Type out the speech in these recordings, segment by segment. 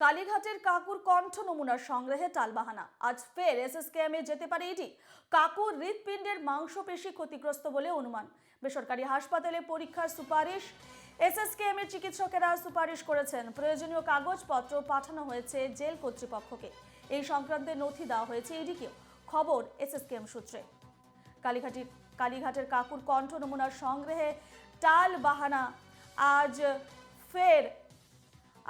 কালীঘাটের কাকুর কণ্ঠ নমুনার সংগ্রহে টালবাহানা। আজ ফের এসএসকেএমে যেতে পারে এটি কাকুর হৃৎপিণ্ডের মাংসপেশি ক্ষতিগ্রস্ত বলে অনুমান। বেসরকারি হাসপাতালে পরীক্ষার সুপারিশ। এসএসকেএম এর চিকিৎসকেরা সুপারিশ করেছেন। প্রয়োজনীয় কাগজপত্র পাঠানো হয়েছে জেল কর্তৃপক্ষকে। এই সংক্রান্তে নথি দেওয়া হয়েছে ইডিকেও। খবর এসএসকেএম সূত্রে। কালীঘাটের কালীঘাটের কাকুর কণ্ঠ নমুনার সংগ্রহে টাল বাহানা আজ ফের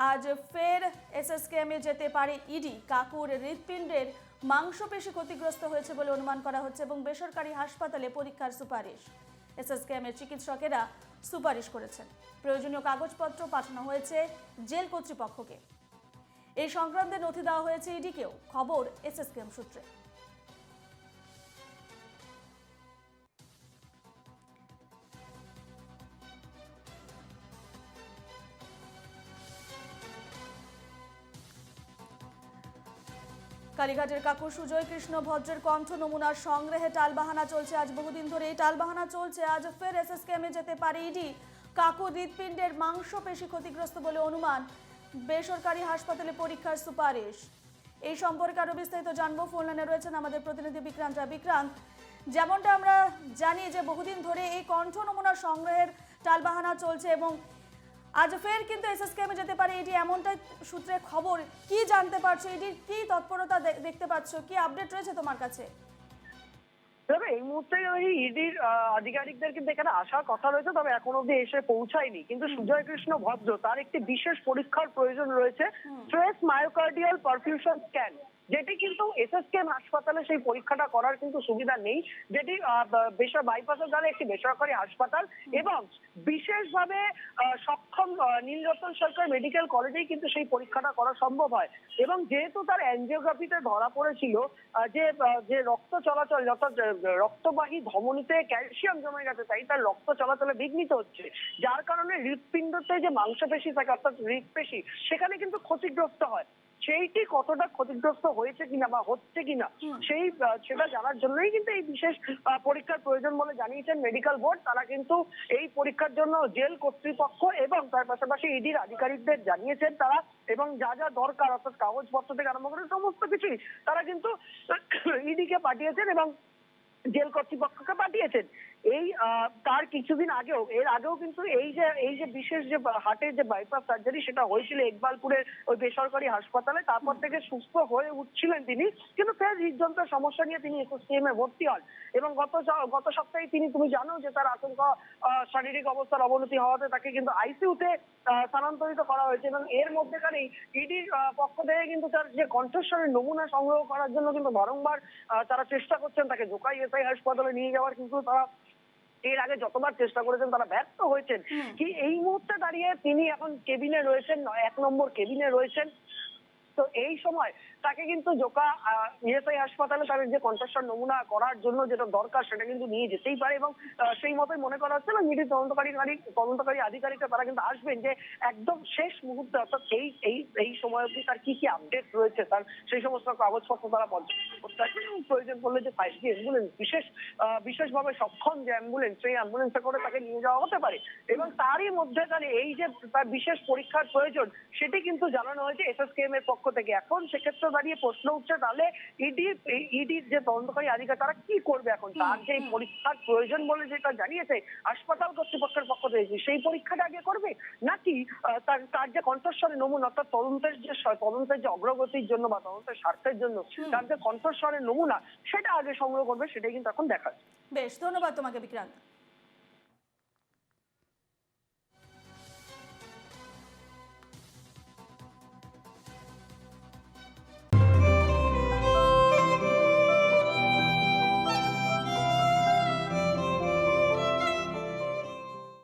আজ ফের এসএসকেএমে যেতে পারে ইডি। কাকুর হৃৎপিণ্ডের মাংসপেশি ক্ষতিগ্রস্ত হয়েছে বলে অনুমান করা হচ্ছে এবং বেসরকারি হাসপাতালে পরীক্ষার সুপারিশ। এসএসকেএমের চিকিৎসকেরা সুপারিশ করেছেন। প্রয়োজনীয় কাগজপত্র পাঠানো হয়েছে জেল কর্তৃপক্ষকে। এই সংক্রান্তে নথি দেওয়া হয়েছে ইডিকেও। খবর এসএসকেএম সূত্রে। কালীঘাটের কাকু সুজয় কৃষ্ণ ভদ্রের কণ্ঠ নমুনার সংগ্রহে টালবাহানা চলছে আজ বহুদিন ধরে। এই টালবাহানা চলছে আজ ফের এসএসকেএমে যেতে পারে ইডি। কাকু হৃৎপিণ্ডের মাংসপেশি ক্ষতিগ্রস্ত বলে অনুমান। বেসরকারি হাসপাতালে পরীক্ষার সুপারিশ। এই সম্পর্কে আরও বিস্তারিত জানব। ফোন লাইনে রয়েছেন আমাদের প্রতিনিধি বিক্রান্ত। বিক্রান্ত, যেমনটা আমরা জানি যে বহুদিন ধরে এই কণ্ঠ নমুনা সংগ্রহের টালবাহানা চলছে এবং আজ ফের কিন্তু এসএসকেএমে যেতে পারে এটি এমনটাই সূত্রে খবর। কি জানতে পারছ? এটির কি তৎপরতা দেখতে পাচ্ছ? কি আপডেট রয়েছে তোমার কাছে? তবে এই মুহূর্তে ওই ইডির আধিকারিকদের কিন্তু এখানে আসার কথা রয়েছে তবে এখন অব্দি এসে পৌঁছায়নি। কিন্তু সুজয় কৃষ্ণ ভদ্র তার একটি বিশেষ পরীক্ষার প্রয়োজন রয়েছে স্ট্রেস মায়োকার্ডিয়াল পারফিউশন স্ক্যান। যেটি কিন্তু এসএসকেএম হাসপাতালে সেই পরীক্ষাটা করার কিন্তু সুবিধা নেই। যেটি বেসর, বাইপাসের দ্বারা একটি বেসরকারি হাসপাতাল এবং বিশেষভাবে সক্ষম নীলরতন সরকার মেডিকেল কলেজেই কিন্তু সেই পরীক্ষাটা করা সম্ভব হয়। এবং যেহেতু তার অ্যাঞ্জিওগ্রাফিতে ধরা পড়েছিল যে যে রক্ত চলাচল, অর্থাৎ রক্তবাহী ধমনীতে ক্যালসিয়াম জমে গেছে, তাই তার রক্ত চলাচলে বিঘ্নিত হচ্ছে। যার কারণে হৃৎপিণ্ডতে যে মাংসপেশি থাকে, অর্থাৎ হৃৎপেশি, সেখানে কিন্তু ক্ষতিগ্রস্ত হয়। সেইটি কতটা ক্ষতিগ্রস্ত হয়েছে কিনা বা হচ্ছে কিনা সেই সেটা জানার জন্যই কিন্তু এই বিশেষ পরীক্ষার প্রয়োজন বলে জানিয়েছেন মেডিকেল বোর্ড। তারা কিন্তু এই পরীক্ষার জন্য জেল কর্তৃপক্ষ এবং তার পাশাপাশি ইডির আধিকারিকদের জানিয়েছেন তারা এবং যা যা দরকার অর্থাৎ কাগজপত্র থেকে আরম্ভ করে সমস্ত কিছুই তারা কিন্তু ইডিকে পাঠিয়েছেন এবং জেল কর্তৃপক্ষকে পাঠিয়েছেন। এই তার কিছুদিন আগেও এর আগেও কিন্তু এই যে এই যে বিশেষ যে হার্টের যে বাইপাস সার্জারি সেটা হয়েছিল ইকবালপুরের ওই বেসরকারি হাসপাতালে তারপর থেকে সুস্থ হয়ে উঠছিলেন তিনি কিন্তু ফের হৃদযন্ত্রের সমস্যা নিয়ে তিনি এসএসকেএম এ ভর্তি হন। এবং গত গত সপ্তাহে তিনি তুমি জানো যে তার আশঙ্কা আহ, শারীরিক অবস্থার অবনতি হওয়াতে তাকে কিন্তু আইসিইউতে স্থানান্তরিত করা হয়েছে এবং এর মধ্যেখানেই ইডির পক্ষ থেকে কিন্তু তার যে কণ্ঠস্বরের নমুনা সংগ্রহ করার জন্য কিন্তু বারংবার তারা চেষ্টা করছেন তাকে জোকাই এসআই হাসপাতালে নিয়ে যাওয়ার কিন্তু তারা এর আগে যতবার চেষ্টা করেছেন তারা ব্যর্থ হয়েছেন। কি এই মুহূর্তে দাঁড়িয়ে তিনি এখন কেবিনে রয়েছেন? এক নম্বর কেবিনে রয়েছেন। তো এই সময় তাকে কিন্তু জোকা ইএসআই হাসপাতালে তাদের যে কণ্ঠস্বর নমুনা করার জন্য যেটা দরকার সেটা কিন্তু নিয়ে যেতেই পারে এবং সেই মতোই মনে করা হচ্ছে না মিডি তদন্তকারী তদন্তকারী আধিকারিকরা তারা কিন্তু আসবেন যে একদম শেষ মুহূর্তে অর্থাৎ এই এই এই সময় অবধি তার কি কি আপডেট রয়েছে তার সেই সমস্ত কাগজপত্র তারা পর্যবেক্ষণ প্রয়োজন পড়লে যে ফাইভ জি অ্যাম্বুলেন্স বিশেষ বিশেষভাবে সক্ষম যে অ্যাম্বুলেন্স সেই অ্যাম্বুলেন্সে করে তাকে নিয়ে যাওয়া হতে পারে এবং তারই মধ্যেখানে এই যে তার বিশেষ পরীক্ষার প্রয়োজন, সেটি কিন্তু জানানো হয়েছে এসএসকেএম এর পক্ষ থেকে এখন সেক্ষেত্রে দাঁড়িয়ে প্রশ্ন উঠছে তাহলে ইডি ইডির যে তদন্তকারী আধিকারিক তারা কি করবে এখন? তার যে পরীক্ষার প্রয়োজন বলে যেটা জানিয়েছে হাসপাতাল কর্তৃপক্ষের পক্ষ থেকে সেই পরীক্ষাটা আগে করবে? নাকি তার তার যে কণ্ঠস্বরের নমুনা অর্থাৎ তদন্তের যে তদন্তের যে অগ্রগতির জন্য বা তদন্তের স্বার্থের জন্য তার যে কণ্ঠস্বরের নমুনা সেটা আগে সংগ্রহ করবে সেটাই কিন্তু এখন দেখা বেশ ধন্যবাদ তোমাকে বিক্রান্ত।